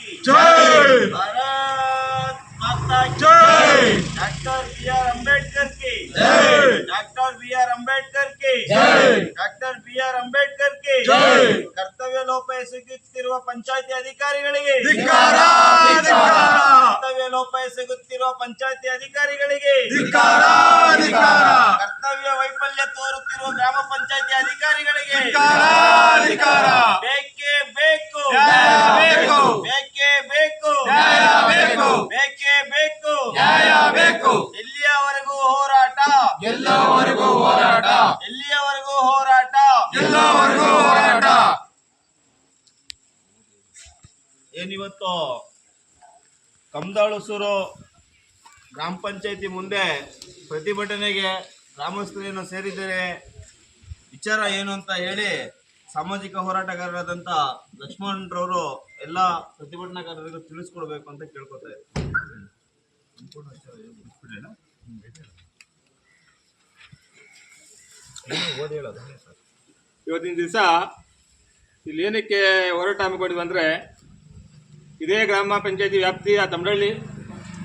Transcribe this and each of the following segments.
की जय भारत माता की जय डॉक्टर बी आर अंबेडकर की जय डॉक्टर बी आर अंबेडकर की जय ಡಾಕ್ಟರ್ ಬಿ ಆರ್ ಅಂಬೇಡ್ಕರ್ ಗೆ ಜೈ. ಕರ್ತವ್ಯ ಲೋಪ ಎಸಗುತ್ತಿರುವ ಪಂಚಾಯತಿ ಅಧಿಕಾರಿಗಳಿಗೆ ಧಿಕ್ಕಾರ ಧಿಕ್ಕಾರ ಕರ್ತವ್ಯ ಲೋಪ ಎಸಗುತ್ತಿರುವ ಪಂಚಾಯತಿ ಅಧಿಕಾರಿಗಳಿಗೆ ಧಿಕ್ಕಾರ ಧಿಕ್ಕಾರ ಕರ್ತವ್ಯ ವೈಫಲ್ಯ ತೋರುತ್ತಿರುವ ಗ್ರಾಮ ಪಂಚಾಯತಿ ಅಧಿಕಾರಿಗಳಿಗೆ ಧಿಕ್ಕಾರ ಧಿಕ್ಕಾರ ನ್ಯಾಯ ಬೇಕು ಎಲ್ಲಿಯವರೆಗೂ ಹೋರಾಟ? ಎಲ್ಲವರೆಗೂ ಹೋರಾಟ. ಎಲ್ಲಿಯವರೆಗೂ ಹೋರಾಟ? ಎಲ್ಲವರೆಗೂ ಹೋರಾಟ. ಏನಿವತ್ತು? ಕಮದಾಳುಸೂರು ಗ್ರಾಮ ಪಂಚಾಯತಿ ಮುಂದೆ ಪ್ರತಿಭಟನೆಗೆ ಗ್ರಾಮಸ್ಥರೇನು ಸೇರಿದರೆ ವಿಚಾರ ಏನು ಅಂತ ಹೇಳಿ ಸಾಮಾಜಿಕ ಹೋರಾಟಗಾರರಾದಂಥ ಲಕ್ಷ್ಮಣರವರು ಎಲ್ಲ ಪ್ರತಿಭಟನಾಕಾರರಿಗೂ ತಿಳಿಸ್ಕೊಡ್ಬೇಕು ಅಂತ ಕೇಳ್ಕೊತಾ ಇದ್ದಾರೆ ಇವತ್ತಿನ ದಿವಸ ಇಲ್ಲಿ ಏನಕ್ಕೆ ಹೋರಾಟ ಹಮ್ಮಿಕೊಂಡಿದ್ವಿ ಅಂದರೆ ಇದೇ ಗ್ರಾಮ ಪಂಚಾಯತಿ ವ್ಯಾಪ್ತಿಯ ತಮಡಳ್ಳಿ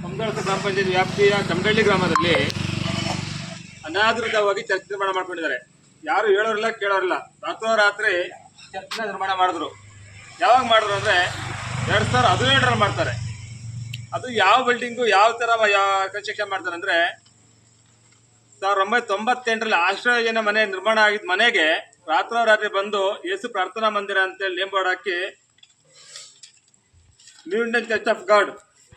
ತಮಡಳ್ಳಿ ಗ್ರಾಮ ಪಂಚಾಯತಿ ವ್ಯಾಪ್ತಿಯ ತಮಡಳ್ಳಿ ಗ್ರಾಮದಲ್ಲಿ ಅನಾದೃತವಾಗಿ ಚರ್ಚೆ ನಿರ್ಮಾಣ ಮಾಡ್ಕೊಂಡಿದ್ದಾರೆ. ಯಾರು ಹೇಳೋರಿಲ್ಲ, ಕೇಳೋರಿಲ್ಲ. ರಾತ್ರೋರಾತ್ರಿ ಚರ್ಚೆ ನಿರ್ಮಾಣ ಮಾಡಿದ್ರು. ಯಾವಾಗ ಮಾಡಿದ್ರು ಅಂದರೆ ಎರಡು ಸಾವಿರದ ಹದಿನೇಳರಲ್ಲಿ ಮಾಡ್ತಾರೆ. ಅದು ಯಾವ ಬಿಲ್ಡಿಂಗು ಯಾವ ಥರ ಕನ್ಸ್ಟ್ರಕ್ಷನ್ ಮಾಡ್ತಾರೆ ಅಂದರೆ ಸಾವಿರದ ಒಂಬೈನೂರ ತೊಂಬತ್ತೆಂಟರಲ್ಲಿ ಆಶ್ರಯೋಜನೆ ಮನೆ ನಿರ್ಮಾಣ ಆಗಿದ್ದ ಮನೆಗೆ ರಾತ್ರೋರಾತ್ರಿ ಬಂದು ಯೇಸು ಪ್ರಾರ್ಥನಾ ಮಂದಿರ ಅಂತೇಳಿ name board hockey new Indian church of God